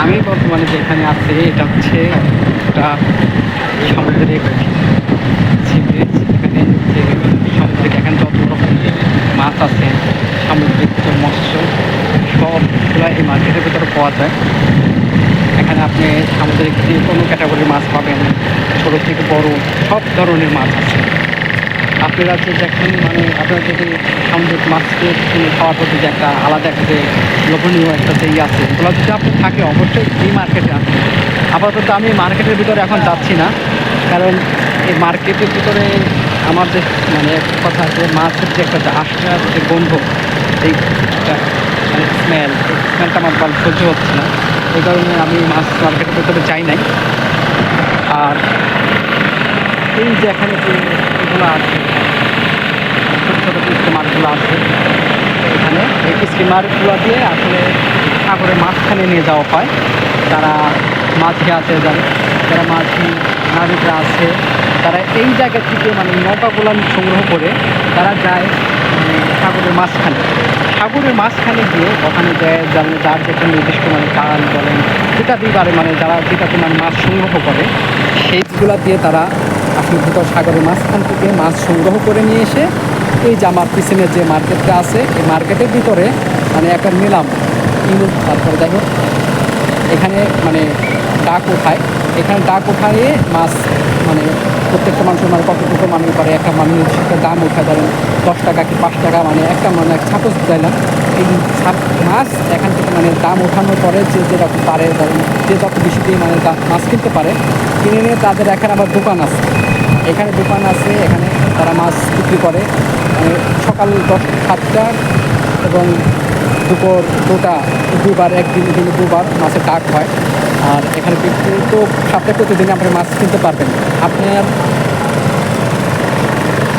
আমি বর্তমানে যেখানে আছি, এটা হচ্ছে একটা সামুদ্রিক সিবিচ এখানে যে সামুদ্রিক এখানে যত রকম মাছ আছে সামুদ্রিক যে মৎস্য, সবগুলো এই মার্কেটের ভিতরে পাওয়া যায়। এখানে আপনি আমাদের যে কোনো ক্যাটাগরির মাছ পাবেন, ছোটো থেকে বড়, সব ধরনের মাছ আছে। আপনারা যে দেখেন মানে আপনারা যদি সামুদ্রিক মাছকে খাওয়ার প্রতি যে একটা আলাদা একটা যে লোভনীয় একটা যে ইয়ে আছে ওগুলো যদি আপনি থাকে, অবশ্যই এই মার্কেটে আসুন আপাতত আমি মার্কেটের ভিতরে এখন যাচ্ছি না, কারণ এই মার্কেটের ভিতরে আমার যে মানে কথা আছে মাছের যে একটা আশা যে গন্ধ, এই মানে স্মেল স্মেলটা আমার সহ্য হচ্ছে না। এই কারণে আমি মাছ মার্কেটের ভিতরে যাই নাই। আর এই যে এখানে এগুলো আছে, ছোটো ছোটো স্টিমারগুলো আছে, এখানে এই স্টিমারগুলো দিয়ে আসলে সাগরে মাঝখানে নিয়ে যাওয়া হয়। তারা মাঝি আছে, যারা যারা মাঝি, নারীরা আছে, তারা এই জায়গা থেকে মানে নৌকাগুলো সংগ্রহ করে তারা যায় মানে সাগরের মাঝখানে। সাগরের মাঝখানে গিয়ে ওখানে যেমন যার যে একটা নির্দিষ্ট মানে কাল বলেন, যেটা দিয়ে পারে মানে যারা যেটাতে মানে মাছ সংগ্রহ করে, সেইগুলো দিয়ে তারা আপনি ভিতর সাগরের মাঝখান থেকে মাছ সংগ্রহ করে নিয়ে এসে এই যে আমার পিছনে যে মার্কেটটা আছে, এই মার্কেটের ভিতরে মানে একটা নিলাম কিনে তারপরে যাই এখানে মানে ডাক উঠায় এখানে ডাক উঠায়ে মাছ মানে প্রত্যেকটা মানুষের মানে কতটুকু মানুষ করে একটা মানুষ একটা দাম উঠে ধরেন দশ টাকা কি পাঁচ টাকা মানে একটা মানে এক ছাপোস দিলাম এই মাছ এখান থেকে মানে দাম ওঠানোর পরে যে যেরকম পারে ধরেন, যে যত বেশি দিয়ে মানে মাছ কিনতে পারে, কিনে নিয়ে তাদের এখানে আবার দোকান আছে। এখানে দোকান আছে, এখানে তারা মাছ বিক্রি করে। মানে সকাল দশ সাতটা এবং দুপুর দুটা, দুবার একদিন দিনে দুবার মাছের ডাক হয়। আর এখানে বিক্রি তো সপ্তাহে প্রতিদিন আপনি মাছ কিনতে পারবেন। আপনার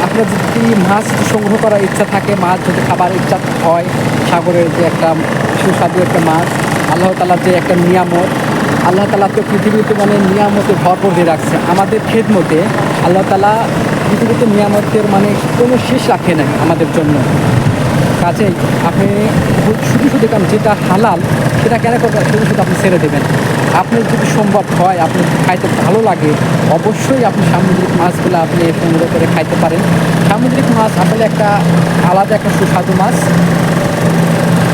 আপনার যদি মাছ সংগ্রহ করার ইচ্ছা থাকে, মাছ যদি খাবার ইচ্ছা হয়, সাগরের যে একটা সুস্বাদু একটা মাছ, আল্লাহ তালার যে একটা নিয়ামত, আল্লাহ তালা তো পৃথিবীতে মানে নিয়ামতে ভরপুর দিয়ে রাখছে। আমাদের খেদমতে আল্লাহ তালা পৃথিবীতে নিয়ামতের মানে কোনো শেষ রাখে নাই আমাদের জন্য। কাজেই আপনি শুধু শুধু যেটা হালাল, সেটা কেন করবেন? শুধু শুধু আপনি ছেড়ে দেবেন। আপনার যদি সম্ভব হয় আপনি খাইতে ভালো লাগে, অবশ্যই আপনি সামুদ্রিক মাছগুলো আপনি সংগ্রহ করে খাইতে পারেন। সামুদ্রিক মাছ আসলে একটা আলাদা একটা সুস্বাদু মাছ।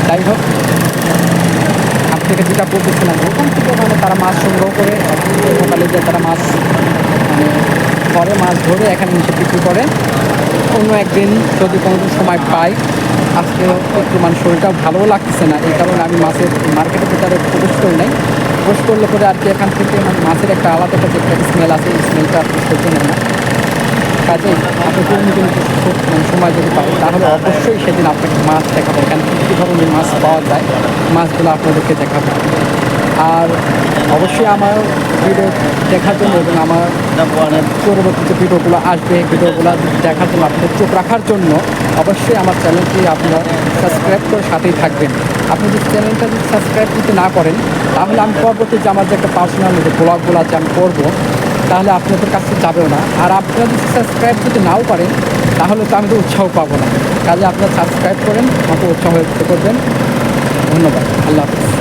যাই হোক, আপনাকে যেটা বলতেছিলাম, ওখান থেকে মানে তারা মাছ সংগ্রহ করে সকালে যে তারা মাছ মানে ধরে মাছ ধরে এখানে এসে বিক্রি করে। অন্য একদিন যদি কোনো সময় পাই আজকে একটু মানে শরীরটাও ভালো লাগতেছে না, এই কারণে আমি মাছের মার্কেটের ভিতরে প্রবেশ করি নাই। প্রবেশ করলে পরে আর কি এখান থেকে মানে মাছের একটা আলাদা একটা যে স্মেল আছে, এই স্মেলটা আপনি সহ্য নেন না। কাজেই আপনি কোনো মানে সময় যদি পাবেন, তাহলে অবশ্যই সেদিন আপনাকে মাছ দেখাবো এখান থেকে কী ধরনের মাছ পাওয়া যায়, মাছগুলো আপনাদেরকে দেখাবো আর অবশ্যই আমার ভিডিও দেখার জন্য এবং আমার মানে পরবর্তী ভিডিওগুলো আসবে, ভিডিওগুলো দেখার জন্য আপনাদের চোখ রাখার জন্য অবশ্যই আমার চ্যানেলটি আপনারা সাবস্ক্রাইব করে সাথেই থাকবেন। আপনি যদি চ্যানেলটা যদি সাবস্ক্রাইব করতে না করেন, তাহলে আমি পরবর্তী যে আমার যে একটা পার্সোনাল যে ব্লগগুলো আছে আমি করব, তাহলে আপনাদের কাছে যাবেও না। আর আপনারা যদি সাবস্ক্রাইব যদি নাও পারেন, তাহলে তো আমি তো উৎসাহ পাবো না। কাজে আপনারা সাবস্ক্রাইব করেন, আমাকে উৎসাহ করবেন। ধন্যবাদ। আল্লাহ হাফিজ।